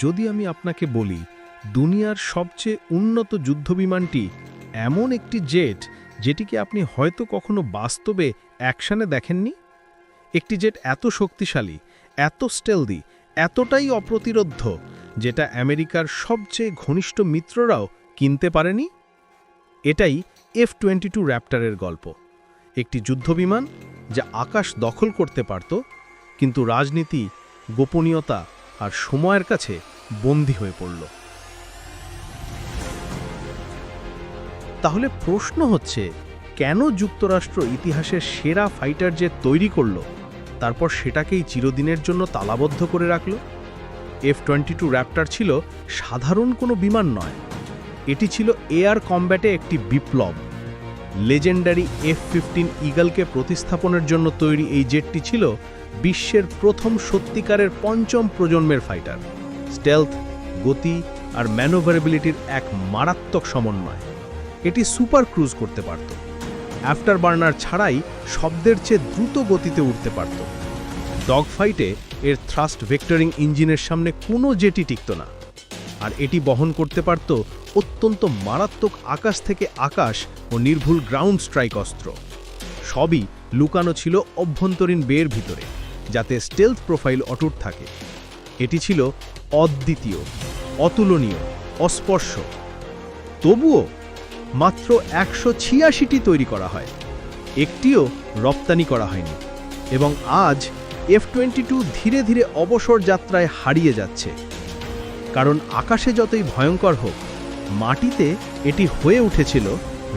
যদি আমি আপনাকে বলি, দুনিয়ার সবচেয়ে উন্নত যুদ্ধবিমানটি এমন একটি জেট যেটিকে আপনি হয়তো কখনো বাস্তবে অ্যাকশানে দেখেননি? একটি জেট এত শক্তিশালী, এত স্টেলদি, এতটাই অপ্রতিরোধ্য, যেটা আমেরিকার সবচেয়ে ঘনিষ্ঠ মিত্ররাও কিনতে পারেনি? এটাই এফ টোয়েন্টি টু র্যাপ্টারের গল্প। একটি যুদ্ধবিমান যা আকাশ দখল করতে পারত, কিন্তু রাজনীতি, গোপনীয়তা আর সময়ের কাছে বন্দী হয়ে পড়ল। তাহলে প্রশ্ন হচ্ছে, কেন যুক্তরাষ্ট্র ইতিহাসের সেরা ফাইটার যে তৈরি করল, তারপর সেটাকেই চিরদিনের জন্য তালাবদ্ধ করে রাখল? এফ টোয়েন্টি টু র্যাপ্টার ছিল সাধারণ কোনো বিমান নয়। এটি ছিল এয়ার কম্ব্যাটে একটি বিপ্লব। লেজেন্ডারি এফ ফিফটিন ইগলকে প্রতিস্থাপনের জন্য তৈরি এই জেটটি ছিল বিশ্বের প্রথম সত্যিকারের পঞ্চম প্রজন্মের ফাইটার। স্টেলথ, গতি আর ম্যানোভারেবিলিটির এক মারাত্মক সমন্বয়। এটি সুপার ক্রুজ করতে পারত। আফটার বার্নার ছাড়াই শব্দের চেয়ে দ্রুত গতিতে উঠতে পারত। ডগ ফাইটে এর থ্রাস্ট ভেক্টরিং ইঞ্জিনের সামনে কোনো জেটি টিকত না। আর এটি বহন করতে পারত অত্যন্ত মারাত্মক আকাশ থেকে আকাশ ও নির্ভুল গ্রাউন্ড স্ট্রাইক অস্ত্র। সবই লুকানো ছিল অভ্যন্তরীণ বের ভিতরে, যাতে স্টেলথ প্রোফাইল অটুট থাকে। এটি ছিল অদ্বিতীয়, অতুলনীয়, অস্পর্শ। তবুও মাত্র একশো ছিয়াশিটি তৈরি করা হয়। একটিও রপ্তানি করা হয়নি এবং আজ এফ টোয়েন্টি ধীরে ধীরে অবসর যাত্রায় হারিয়ে যাচ্ছে। কারণ আকাশে যতই ভয়ঙ্কর হোক, মাটিতে এটি হয়ে উঠেছিল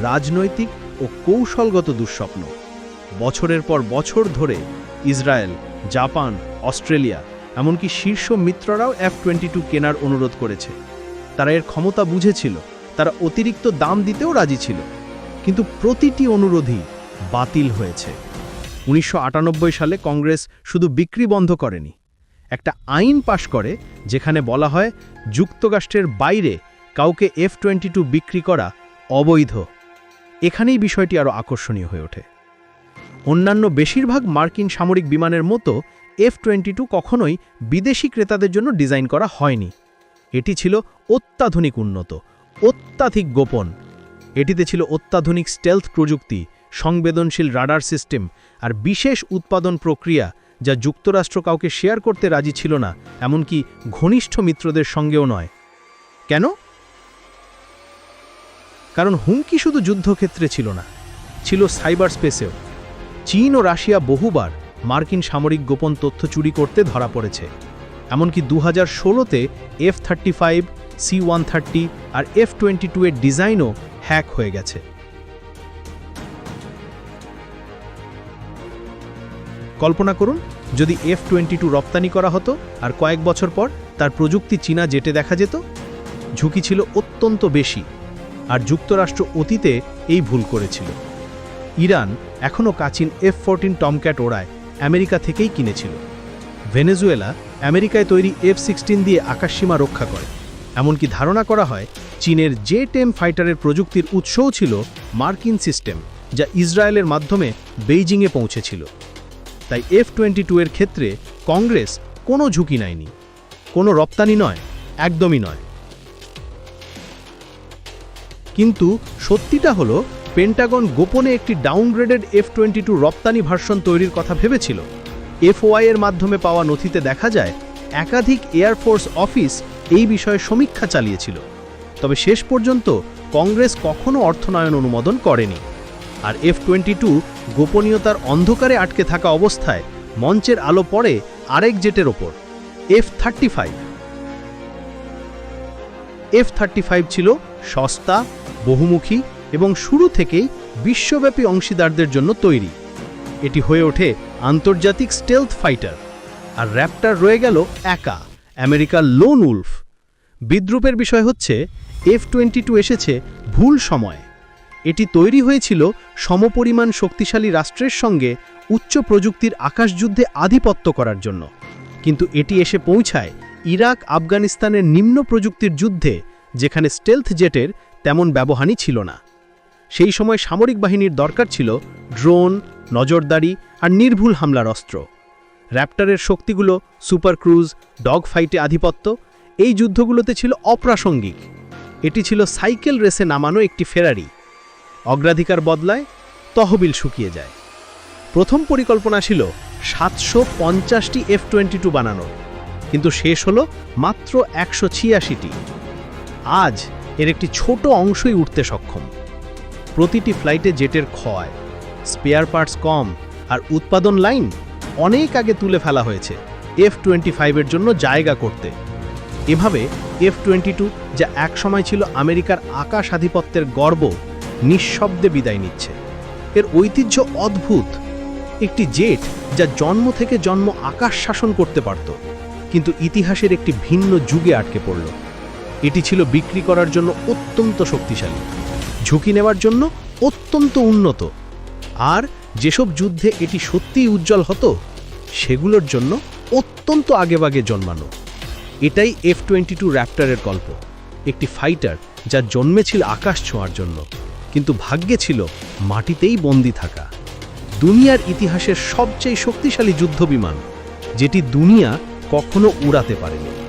রাজনৈতিক ও কৌশলগত দুঃস্বপ্ন। বছরের পর বছর ধরে ইসরায়েল, জাপান, অস্ট্রেলিয়া, এমনকি শীর্ষ মিত্ররাও এফ টোয়েন্টি টু কেনার অনুরোধ করেছে। তারা এর ক্ষমতা বুঝেছিল, তারা অতিরিক্ত দাম দিতেও রাজি ছিল। কিন্তু প্রতিটি অনুরোধই বাতিল হয়েছে। উনিশশো আটানব্বই সালে কংগ্রেস শুধু বিক্রি বন্ধ করেনি একটা আইন পাশ করে, যেখানে বলা হয় যুক্তরাষ্ট্রের বাইরে কাউকে এফ টোয়েন্টি টু বিক্রি করা অবৈধ। এখানেই বিষয়টি আরও আকর্ষণীয় হয়ে ওঠে। অন্যান্য বেশিরভাগ মার্কিন সামরিক বিমানের মতো এফ টোয়েন্টি টু কখনোই বিদেশি ক্রেতাদের জন্য ডিজাইন করা হয়নি। এটি ছিল অত্যাধুনিক উন্নত, অত্যাধিক গোপন। এটিতে ছিল অত্যাধুনিক স্টেলথ প্রযুক্তি, সংবেদনশীল রাডার সিস্টেম আর বিশেষ উৎপাদন প্রক্রিয়া যা যুক্তরাষ্ট্র কাউকে শেয়ার করতে রাজি ছিল না, এমনকি ঘনিষ্ঠ মিত্রদের সঙ্গেও নয়। কেন? কারণ হুমকি শুধু যুদ্ধক্ষেত্রে ছিল না, ছিল সাইবার স্পেসেও চীন ও রাশিয়া বহুবার মার্কিন সামরিক গোপন তথ্য চুরি করতে ধরা পড়েছে, এমনকি দু হাজার ষোলোতে F thirty five, C one thirty আর এফ টোয়েন্টি টু এর ডিজাইনও হ্যাক হয়ে গেছে। কল্পনা করুন, যদি এফ টোয়েন্টি টু রপ্তানি করা হতো আর কয়েক বছর পর তার প্রযুক্তি চীনা জেটে দেখা যেত, ঝুঁকি ছিল অত্যন্ত বেশি আর যুক্তরাষ্ট্র অতীতে এই ভুল করেছিল। ইরান এখনও কাচিন এফ ফোরটিন টমক্যাট ওড়ায়, আমেরিকা থেকেই কিনেছিল। ভেনেজুয়েলা আমেরিকায় তৈরি এফ সিক্সটিন দিয়ে আকাশসীমা রক্ষা করে। এমনকি ধারণা করা হয়, চীনের জে টেম ফাইটারের প্রযুক্তির উৎসও ছিল মার্কিন সিস্টেম, যা ইসরায়েলের মাধ্যমে বেইজিংয়ে পৌঁছেছিল। তাই এফ টোয়েন্টি টু এর ক্ষেত্রে কংগ্রেস কোনো ঝুঁকি নেয়নি। কোনো রপ্তানি নয়, একদমই নয়। কিন্তু সত্যিটা হলো পেন্টাগন গোপনে একটি ডাউনগ্রেডেড এফ টোয়েন্টি টু রপ্তানি ভার্সন তৈরির কথা ভেবেছিল। এফওআই এর মাধ্যমে পাওয়া নথিতে দেখা যায়, একাধিক এয়ারফোর্স অফিস এই বিষয়ে সমীক্ষা চালিয়েছিল। তবে শেষ পর্যন্ত কংগ্রেস কখনো অর্থনয়ন অনুমোদন করেনি। আর এফ টোয়েন্টি টু গোপনীয়তার অন্ধকারে আটকে থাকা অবস্থায় মঞ্চের আলো পড়ে আরেক জেটের ওপর F thirty five F thirty five ছিল সস্তা, বহুমুখী এবং শুরু থেকেই বিশ্বব্যাপী অংশীদারদের জন্য তৈরি। এটি হয়ে ওঠে আন্তর্জাতিক স্টেলথ ফাইটার আর র্যাপটার রয়ে গেল একা আমেরিকার লোন উলফ বিদ্রুপের বিষয় হচ্ছে এফ টোয়েন্টি টু এসেছে ভুল সময়। এটি তৈরি হয়েছিল সমপরিমাণ শক্তিশালী রাষ্ট্রের সঙ্গে উচ্চ প্রযুক্তির আকাশযুদ্ধে আধিপত্য করার জন্য। কিন্তু এটি এসে পৌঁছায় ইরাক আফগানিস্তানের নিম্ন প্রযুক্তির যুদ্ধে, যেখানে স্টেলথ জেটের তেমন ব্যবহারই ছিল না। সেই সময় সামরিক বাহিনীর দরকার ছিল ড্রোন, নজরদারি আর নির্ভুল হামলার অস্ত্র। র্যাপ্টারের শক্তিগুলো সুপার ক্রুজ ডগ ফাইটে আধিপত্য, এই যুদ্ধগুলোতে ছিল অপ্রাসঙ্গিক। এটি ছিল সাইকেল রেসে নামানো একটি ফেরারি। অগ্রাধিকার বদলায়, তহবিল শুকিয়ে যায়। প্রথম পরিকল্পনা ছিল সাতশো পঞ্চাশটি এফ টোয়েন্টি টু বানানোর, কিন্তু শেষ হলো মাত্র একশো ছিয়াশিটি। আজ এর একটি ছোট অংশই উঠতে সক্ষম। প্রতিটি ফ্লাইটে জেটের ক্ষয়, স্পেয়ার পার্টস কম আর উৎপাদন লাইন অনেক আগে তুলে ফেলা হয়েছে এফ টোয়েন্টি ফাইভের জন্য জায়গা করতে। এভাবে এফ টোয়েন্টি টু যা একসময় ছিল আমেরিকার আকাশ আধিপত্যের গর্ব নিঃশব্দে বিদায় নিচ্ছে। এর ঐতিহ্য অদ্ভুত। একটি জেট যা জন্ম থেকে জন্ম আকাশ শাসন করতে পারত, কিন্তু ইতিহাসের একটি ভিন্ন যুগে আটকে পড়ল। এটি ছিল বিক্রি করার জন্য অত্যন্ত শক্তিশালী, ঝুঁকি নেওয়ার জন্য অত্যন্ত উন্নত। আর যেসব যুদ্ধে এটি সত্যিই উজ্জ্বল হতো, সেগুলোর জন্য অত্যন্ত আগেভাগে জন্মানো। এটাই এফ টোয়েন্টি টু র্যাপ্টারের গল্প, একটি ফাইটার যা জন্মেছিল আকাশ ছোঁয়ার জন্য। কিন্তু ভাগ্যে ছিল মাটিতেই বন্দি থাকা। দুনিয়ার ইতিহাসের সবচেয়ে শক্তিশালী যুদ্ধবিমান, যেটি দুনিয়া কখনো উড়াতে পারেনি।